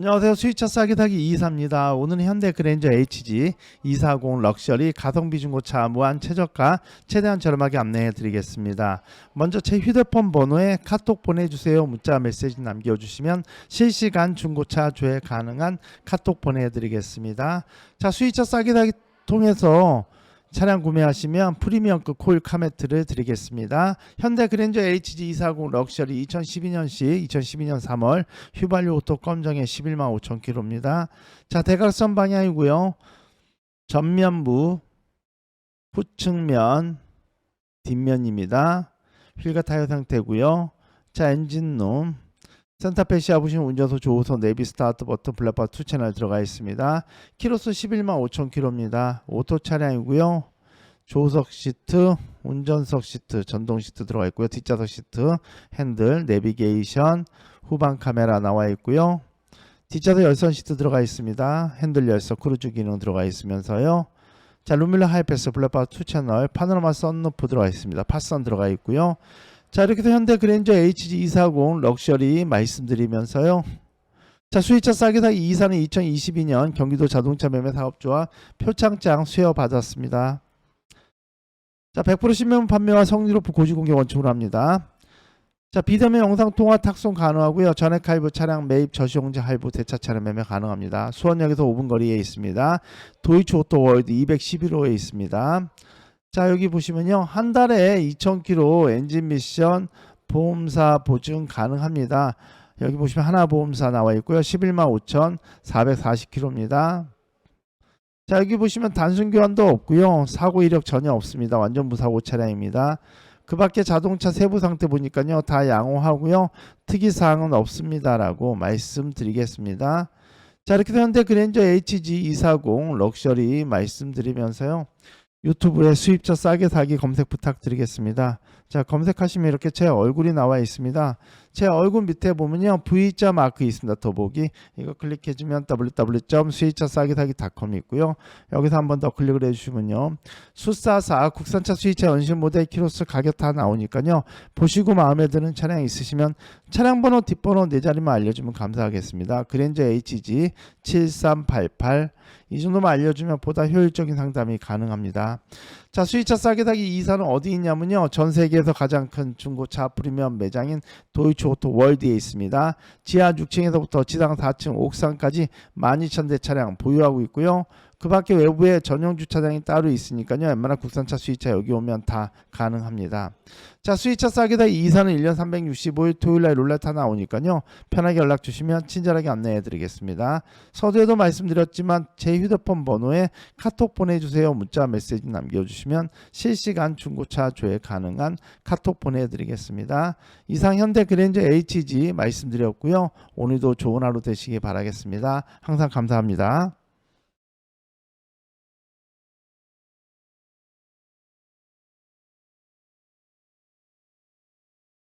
안녕하세요. 수입차 싸게 타기 224입니다. 오늘은 현대 그랜저 HG 240 럭셔리 가성비 중고차 무한 최저가 최대한 저렴하게 안내해 드리겠습니다. 먼저 제 휴대폰 번호에 카톡 보내주세요. 문자 메시지 남겨주시면 실시간 중고차 조회 가능한 카톡 보내드리겠습니다. 자 수입차 싸게 타기 통해서 차량 구매하시면 프리미엄급 코일 카메트를 드리겠습니다. 현대 그랜저 HG 240 럭셔리 2012년식 2012년 3월 휘발유 오토 검정에 11만 5천 킬로입니다. 자 대각선 방향이고요. 전면부, 후측면, 뒷면입니다. 휠과 타이어 상태고요. 자 엔진룸, 시야 보시면 운전석 조우석 내비 스타트 버튼 블랙바 투 채널 들어가 있습니다. 키로수 11만 5천 킬로입니다. 오토 차량이고요. 조우석 시트, 운전석 시트, 전동 시트 들어가 있고요. 뒷좌석 시트, 핸들, 내비게이션, 후방 카메라 나와 있고요. 뒷좌석 열선 시트 들어가 있습니다. 핸들 열선 크루즈 기능 들어가 있으면서요. 자, 루밀러 하이패스 블랙바 투 채널, 파노라마 썬루프 들어가 있습니다. 팟선 들어가 있고요. 자 이렇게 해서 현대 그랜저 HG240 럭셔리 말씀드리면서요. 자 수입차 싸게 사기 2사는 2022년 경기도 자동차 매매 사업조합 표창장 수여 받았습니다. 자 100% 신명 판매와 성리로 고지 공개 원칙으로 합니다. 자 비대면 영상 통화 탁송 가능하고요. 전액 할부 차량 매입 저시용지 할부 대차 차량 매매 가능합니다. 수원역에서 5분 거리에 있습니다. 도이치 오토 월드 211호에 있습니다. 자 여기 보시면요 한 달에 2,000km 엔진 미션 보험사 보증 가능합니다. 여기 보시면 하나 보험사 나와 있고요. 11만 5,440km입니다. 자 여기 보시면 단순 교환도 없고요. 사고 이력 전혀 없습니다. 완전 무사고 차량입니다. 그 밖에 자동차 세부 상태 보니까요 다 양호하고요 특이 사항은 없습니다라고 말씀드리겠습니다. 자 이렇게 현대 그랜저 HG240 럭셔리 말씀드리면서요. 유튜브에 수입차 싸게 사기 검색 부탁드리겠습니다. 자 검색하시면 이렇게 제 얼굴이 나와 있습니다. 제 얼굴 밑에 보면요 V자 마크 있습니다. 더보기 이거 클릭해주면 www.수입차 싸게 사기.com이 있고요. 여기서 한 번 더 클릭을 해주시면요 수사사 국산차 수입차 연식 모델 키로수 가격 다 나오니까요 보시고 마음에 드는 차량 있으시면 차량 번호 뒷번호 네 자리만 알려주면 감사하겠습니다. 그랜저 HG 7388 이 정도만 알려주면 보다 효율적인 상담이 가능합니다. 자 수입차 싸게 사기 2사는 어디 있냐면요 전 세계에서 가장 큰 중고차 프리미엄 매장인 도이치 오토 월드에 있습니다. 지하 6층에서부터 지상 4층 옥상까지 12,000대 차량 보유하고 있고요. 그 밖에 외부에 전용 주차장이 따로 있으니까요. 웬만한 국산차 수입차 여기 오면 다 가능합니다. 자 수입차 싸게다 2사는 1년 365일 토요일날 룰렛 하나 오니까요. 편하게 연락 주시면 친절하게 안내해 드리겠습니다. 서두에도 말씀드렸지만 제 휴대폰 번호에 카톡 보내주세요. 문자 메시지 남겨주시면 실시간 중고차 조회 가능한 카톡 보내드리겠습니다. 이상 현대 그랜저 HG 말씀드렸고요. 오늘도 좋은 하루 되시기 바라겠습니다. 항상 감사합니다.